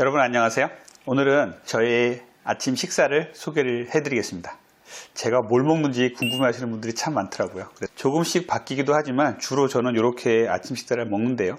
여러분 안녕하세요. 오늘은 저의 아침 식사를 소개를 해드리겠습니다. 제가 뭘 먹는지 궁금해하시는 분들이 참 많더라고요. 조금씩 바뀌기도 하지만 주로 저는 이렇게 아침 식사를 먹는데요.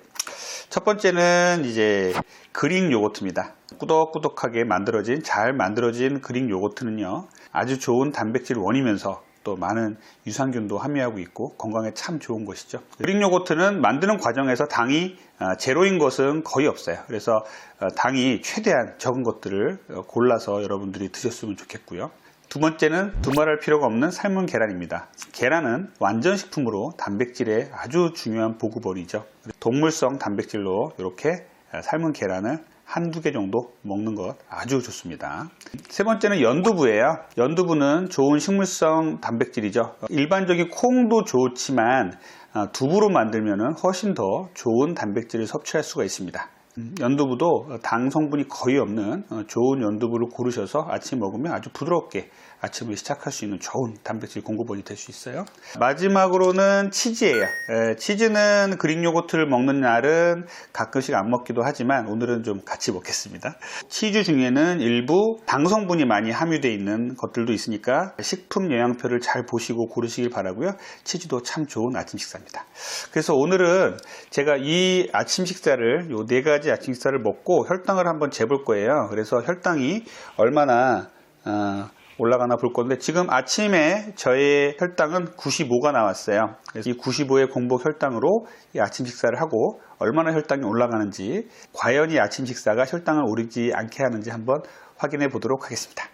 첫 번째는 이제 그릭 요거트입니다. 꾸덕꾸덕하게 만들어진 잘 만들어진 그릭 요거트는요 아주 좋은 단백질 원이면서 또 많은 유산균도 함유하고 있고 건강에 참 좋은 것이죠. 그릭 요거트는 만드는 과정에서 당이 어, 제로인 것은 거의 없어요. 그래서 어, 당이 최대한 적은 것들을 어, 골라서 여러분들이 드셨으면 좋겠고요. 두 번째는 두말할 필요가 없는 삶은 계란입니다. 계란은 완전 식품으로 단백질의 아주 중요한 보급원이죠. 동물성 단백질로 이렇게 삶은 계란을 한두 개 정도 먹는 것 아주 좋습니다. 세 번째는 연두부예요. 연두부는 좋은 식물성 단백질이죠. 일반적인 콩도 좋지만 아, 두부로 만들면 훨씬 더 좋은 단백질을 섭취할 수가 있습니다. 음, 연두부도 당 성분이 거의 없는 어, 좋은 연두부를 고르셔서 아침 먹으면 아주 부드럽게 아침을 시작할 수 있는 좋은 단백질 공급원이 될 수 있어요. 마지막으로는 치즈예요. 에, 치즈는 그릭 요거트를 먹는 날은 가끔씩 안 먹기도 하지만 오늘은 좀 같이 먹겠습니다. 치즈 중에는 일부 당 성분이 많이 함유되어 있는 것들도 있으니까 식품 영양표를 잘 보시고 고르시길 바라고요. 치즈도 참 좋은 아침 식사입니다. 그래서 오늘은 제가 이 아침 식사를 요 네 가지 아침 식사를 먹고 혈당을 한번 재볼 거예요. 그래서 혈당이 얼마나 어, 올라가나 볼 건데 지금 아침에 저의 혈당은 95가 나왔어요. 그래서 이 95의 공복 혈당으로 이 아침 식사를 하고 얼마나 혈당이 올라가는지 과연 이 아침 식사가 혈당을 오르지 않게 하는지 한번 확인해 보도록 하겠습니다.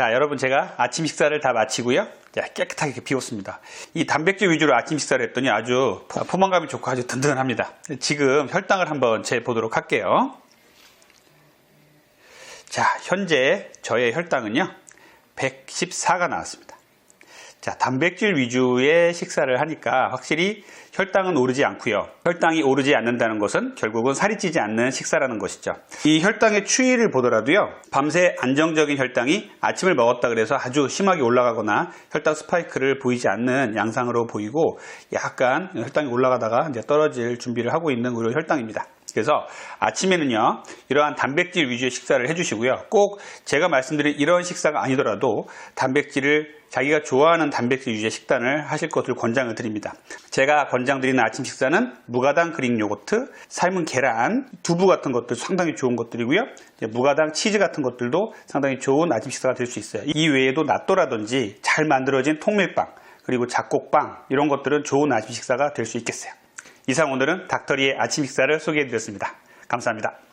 자, 여러분 제가 아침 식사를 다 마치고요. 자, 깨끗하게 비웠습니다. 이 단백질 위주로 아침 식사를 했더니 아주 포- 포만감이 좋고 아주 든든합니다. 지금 혈당을 한번 재보도록 할게요. 자, 현재 저의 혈당은요, 114가 나왔습니다. 자, 단백질 위주의 식사를 하니까 확실히 혈당은 오르지 않고요. 혈당이 오르지 않는다는 것은 결국은 살이 찌지 않는 식사라는 것이죠. 이 혈당의 추이를 보더라도요. 밤새 안정적인 혈당이 아침을 먹었다 그래서 아주 심하게 올라가거나 혈당 스파이크를 보이지 않는 양상으로 보이고 약간 혈당이 올라가다가 이제 떨어질 준비를 하고 있는 그런 혈당입니다. 그래서 아침에는요 이러한 단백질 위주의 식사를 해주시고요. 꼭 제가 말씀드린 이런 식사가 아니더라도 단백질을 자기가 좋아하는 단백질 위주의 식단을 하실 것을 권장을 드립니다. 제가 권장드리는 아침 식사는 무가당 그릭 요거트 삶은 계란 두부 같은 것들 상당히 좋은 것들이고요. 무가당 치즈 같은 것들도 상당히 좋은 아침 식사가 될 수 있어요. 이 외에도 낫또라든지 잘 만들어진 통밀빵 그리고 잡곡빵 이런 것들은 좋은 아침 식사가 될 수 있겠어요 이상 오늘은 닥터리의 아침 식사를 소개해드렸습니다. 감사합니다.